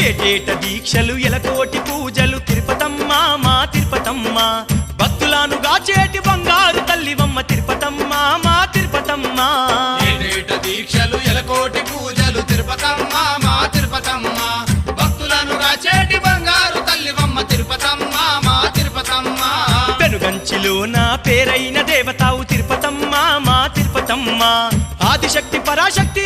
ఏటేట దీక్షలు ఎలకోటి పూజలు తిరుపతమ్మ మా తిరుపతమ్మ. భక్తులను గాచేటి బంగారు తల్లివమ్మ తిరుపతమ్మ మా తిరుపతమ్మ. ఏటేట దీక్షలు ఎలకోటి పూజలు తిరుపతమ్మ మా తిరుపతమ్మ. భక్తులను రాచేటి బంగారు తల్లివమ్మ తిరుపతమ్మ మా తిరుపతమ్మ. పెనుగంచిలో నా పేరైన దేవతావు తిరుపతమ్మ మా తిరుపతమ్మ. ఆదిశక్తి పరాశక్తి